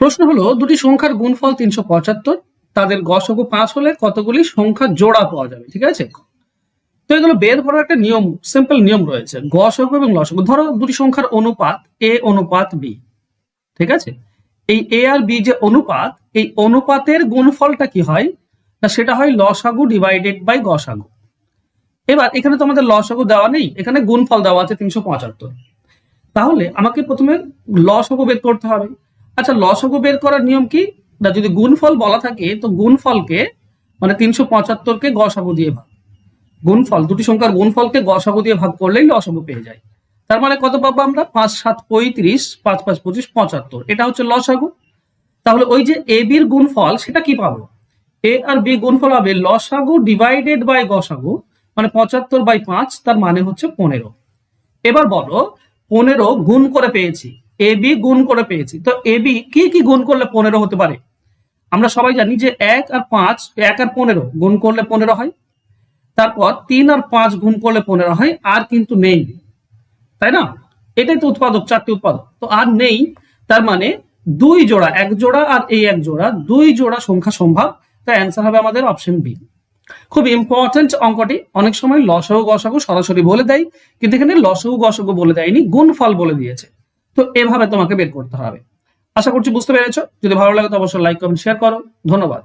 প্রশ্ন হলো, দুটি সংখ্যার গুণফল তিনশো পঁচাত্তর, তাদের গসগু পাঁচ হলে কতগুলি সংখ্যা জোড়া পাওয়া যাবে, ঠিক আছে? তো এগুলো বের করার একটা নিয়ম সিম্পল নিয়ম রয়েছে গসগু এবং লসগু ধরো, দুটি সংখ্যার অনুপাত এ অনুপাত বি ঠিক আছে? এই এ আর বি যে অনুপাত, এই অনুপাতের গুণফলটা কি হয়? না, সেটা হয় লসাগু ডিভাইডেড বাই গসাগু। এবার, এখানে তো আমাদের লসাগু দেওয়া নেই, এখানে গুণফল দেওয়া আছে তিনশো পঁচাত্তর। তাহলে আমাকে প্রথমে লসাগু বের করতে হবে। আচ্ছা লসাগু বের করার নিয়ম কি? না, যদি গুণফল বলা থাকে, তো গুণফলকে মানে তিনশো পঁচাত্তরকে গসাগু দিয়ে ভাগ। গুণফল, দুটি সংখ্যার গুণফলকে গসাগু দিয়ে ভাগ করলেই লসাগু পেয়ে যায়। তার মানে কত পাবো আমরা? পাঁচ, সাত, পঁয়ত্রিশ, পাঁচ পাঁচ, পঁচিশ, পঁচাত্তর। এটা হচ্ছে লসাগু। তাহলে ওই যে এ, বির গুণফল, সেটা কি পাবো? এ আর বি গুণফল হবে লসাগু ডিভাইডেড বাই গসাগু মানে পঁচাত্তর বাই পাঁচ, তার মানে হচ্ছে পনেরো। এবার বলো, পনেরো গুণ করে পেয়েছি। এ বি গুণ করে পেয়েছি। তো এ বি কি কি গুণ করলে পনেরো হতে পারে? আমরা সবাই জানি যে এক আর পাঁচ, এক আর পনেরো গুণ করলে পনেরো হয়। তারপর তিন আর পাঁচ গুণ করলে পনেরো হয়, আর কিন্তু নেই। তাই না? এটাই তো উৎপাদক, চারটি উৎপাদক। তো আর নেই, তার মানে দুই জোড়া, এক জোড়া আর এই এক জোড়া, দুই জোড়া সংখ্যা সম্ভব। তাই অ্যান্সার হবে আমাদের অপশন বি খুব ইম্পর্টেন্ট অঙ্কটি। অনেক সময় লসগু গসাগু সরাসরি বলে দেয়, কিন্তু এখানে লসগু গসাগু বলে দেয়নি, গুণফল বলে দিয়েছে। তো এভাবে তোমাকে বের করতে হবে। আশা করছি বুঝতে পেরেছ। যদি ভালো লাগে তো অবশ্যই লাইক কমেন্ট শেয়ার করো। ধন্যবাদ।